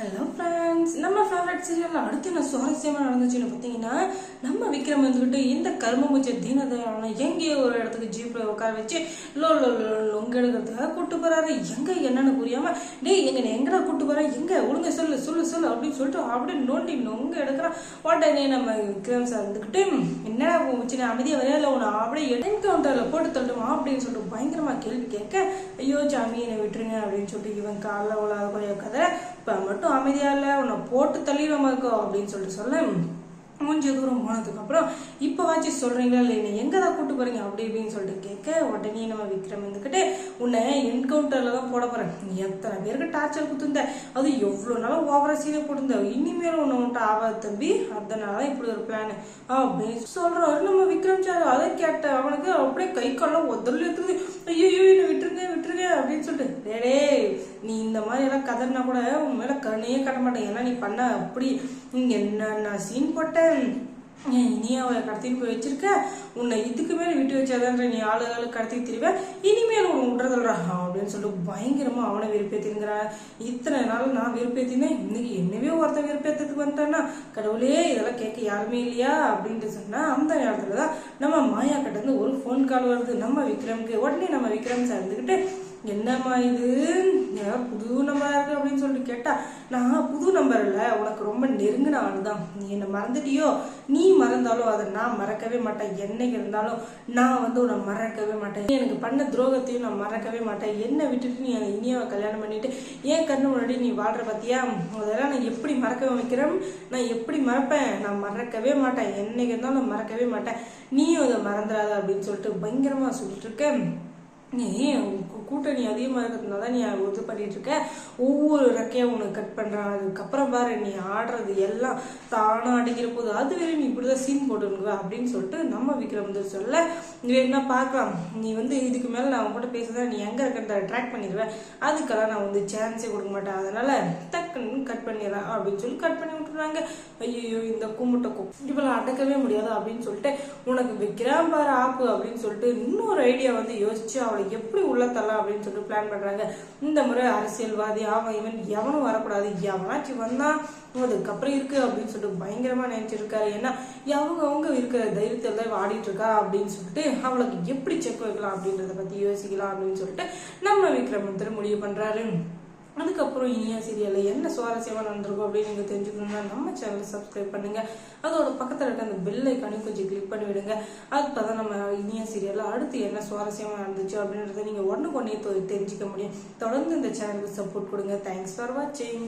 Hello friends நம்ம favourite சீரியலில் அடுத்து என்ன சுவாரஸ்யமாக நடந்துச்சுன்னு பார்த்தீங்கன்னா நம்ம விக்ரம் வந்துக்கிட்டு இந்த கர்மமுச்ச தீனதயாளனை எங்கேயோ ஒரு இடத்துக்கு ஜீப்பில் உட்கார வச்சு லோ லோ லோ லொங்க எடுக்கிறதுக்காக கூட்டு போகிறாரு எங்கே என்னன்னு புரியாமல் டேய் எங்க நீ எங்கடா கூட்டு போகிற எங்கே? ஒழுங்க சொல்லு சொல்லு சொல்லு அப்படின்னு சொல்லிட்டு அப்படியே நோண்டி நொங்க எடுக்கிறான். உடனே நம்ம விக்ரம் சார் வந்துக்கிட்டு என்னடா சின்ன அமைதியாக வரையா இல்லை உன்னை அப்படியே என்கவுண்டரில் போட்டு தள்ளுமா அப்படின்னு சொல்லிட்டு பயங்கரமாக கேள்வி கேட்க ஐயோ ஜாமி என்னை விட்டுருங்க. அப்படின்னு சொல்லிட்டு இவன் காலைல உள்ள குறைய கதை இப்போ மட்டும் அமைதியாக இல்லை உன்னை போட்டு தள்ளிடுவோம் இருக்கோ அப்படின்னு சொல்லிட்டு சொல்ல மூஞ்ச தூரம் போனதுக்கப்புறம் இப்போ வாச்சு சொல்கிறீங்களா இல்லை என்னை எங்கே தான் கூட்டு போறீங்க? அப்படி இப்படின்னு சொல்லிட்டு கேட்க உடனே நம்ம விக்ரம் இருந்துக்கிட்டு உன்னை என்கவுண்டரில் தான் போட போகிறேன் நீ எத்தனை பேருக்கு டார்ச்சர் கொடுத்துருந்த? அது எவ்வளோ நாளும் ஓவரா சீனை கொடுத்த இனிமேல் ஒன்று உன்ட்ட ஆகாது தம்பி அதனால இப்படி ஒரு பிளான் அப்படின்னு சொல்றாரு நம்ம விக்ரம் சார். அதை கேட்ட அவனுக்கு அப்படியே கை காலம் உதறல இருக்குது ஐயோ என்னை விட்டுருங்க விட்டுருங்க அப்படின்னு சொல்லிட்டு டேய், டேய் நீ இந்த மாதிரி எல்லாம் கதறினா கூட உன் மேல கண்ணையே கட்ட மாட்டேன். ஏன்னா நீ பண்ண அப்படி நீங்க என்ன நான் சீன் போட்டேன். நீ அவளை கடத்திட்டு போய் வச்சிருக்க. உன்னை இதுக்கு மேல விட்டு வச்சாதான்ற நீ ஆளுகளை கடத்தி திருவேன் இனிமேல் உன் விட்றதில்லடா அப்படின்னு சொல்லிட்டு பயங்கரமா அவனை விருப்பேத்திருங்கிற இத்தனை நாள் நான் விருப்பேத்தினேன் இன்னைக்கு என்னவே ஒருத்தன் விருப்பேற்றத்துக்கு வந்துட்டான்னா கடவுளே இதெல்லாம் கேட்க யாருமே இல்லையா? அப்படின்ட்டு சொன்னா அந்த நேரத்துல தான் நம்ம மாயா கிட்ட இருந்து ஒரு ஃபோன் கால் வருது. நம்ம விக்ரம்க்கு உடனே நம்ம விக்ரம் சார் இருந்துக்கிட்டு என்னம்மா இது? புது நம்பரா இருக்கு அப்படின்னு சொல்லிட்டு கேட்டா நான் புது நம்பர் இல்லை உனக்கு ரொம்ப நெருங்கின ஆள் தான் நீ என்னை மறந்துட்டியோ? நீ மறந்தாலும் அதை நான் மறக்கவே மாட்டேன். என்னைக்கு இருந்தாலும் நான் வந்து உன்னை மறக்கவே மாட்டேன். நீ எனக்கு பண்ண துரோகத்தையும் நான் மறக்கவே மாட்டேன். என்னை விட்டுட்டு நீ இனியாவை கல்யாணம் பண்ணிட்டு ஏன் கண்ணு முன்னாடி நீ வாழ்ற பார்த்தியா அதெல்லாம் நான் எப்படி மறக்க வைக்கிறேன்? நான் எப்படி மறப்பேன்? நான் மறக்கவே மாட்டேன். என்னைக்கு இருந்தாலும் நான் மறக்கவே மாட்டேன். நீயும் அதை மறந்துடாத அப்படின்னு சொல்லிட்டு பயங்கரமா சொல்லிட்டு இருக்கேன். நீ கூட்டணி அதிகமாக இருக்கிறதுனால நீ இது பண்ணிட்டு இருக்க ஒவ்வொரு ரெக்கையும் உனக்கு கட் பண்ணுறான் அதுக்கப்புறம் பாரு நீ ஆடுறது எல்லாம் தானாக அடிக்கிற போது அது வேற நீ இப்படிதான் சீன் போட்டுருங்க அப்படின்னு சொல்லிட்டு நம்ம விக்ரம் வந்து சொல்ல நீ என்ன பார்க்கலாம் நீ வந்து இதுக்கு மேலே நான் உங்ககிட்ட பேசுதான் நீ எங்கே இருக்கிறத ட்ராக் பண்ணிடுவேன் அதுக்கெல்லாம் நான் வந்து சான்ஸே கொடுக்க மாட்டேன். அதனால டக்குன்னு கட் பண்ணிடுறேன் அப்படின்னு சொல்லி கட் பண்ணி விட்டுறாங்க. ஐயோ இந்த கும்பிட்ட கு இவளை அடக்கவே முடியாது? அப்படின்னு சொல்லிட்டு உனக்கு வைக்கிறான் பாரு ஆப்பு அப்படின்னு சொல்லிட்டு இன்னொரு ஐடியா வந்து யோசிச்சு அவளை எப்படி உள்ள தரலாம் அப்படின்னு சொல்லிட்டு பிளான் பண்றாங்க. இந்த முறை அரசியல்வாதி அவன் இவன் எவனும் வரக்கூடாது. எவனாச்சும் வந்தா அதுக்கப்புறம் இருக்கு அப்படின்னு சொல்லிட்டு பயங்கரமா நினைச்சிருக்காரு. ஏன்னா அவங்க அவங்க இருக்கிற தைரியத்தில் தான் ஆடிட்டு இருக்கா அப்படின்னு சொல்லிட்டு அவளுக்கு எப்படி செக் வைக்கலாம் அப்படின்றத பத்தி யோசிக்கலாம் அப்படின்னு சொல்லிட்டு நம்ம விக்ரம் வந்து முடிவு பண்றாரு. அதுக்கப்புறம் இனியா சீரியலில் என்ன சுவாரஸ்யமாக நடந்திருக்கும் அப்படின்னு நீங்கள் தெரிஞ்சுக்கணும்னா நம்ம சேனலை சப்ஸ்கிரைப் பண்ணுங்க. அதோட பக்கத்தில் இருக்க அந்த பெல் ஐக்கானையும் கொஞ்சம் கிளிக் பண்ணி விடுங்க அப்பதான் நம்ம இனியா சீரியலில் அடுத்து என்ன சுவாரஸ்யமாக நடந்துச்சு அப்படின்றத நீங்கள் ஒன்று ஒன்னே தெரிஞ்சுக்க முடியும். தொடர்ந்து இந்த சேனலுக்கு சப்போர்ட் கொடுங்க. தேங்க்ஸ் ஃபார் வாட்சிங்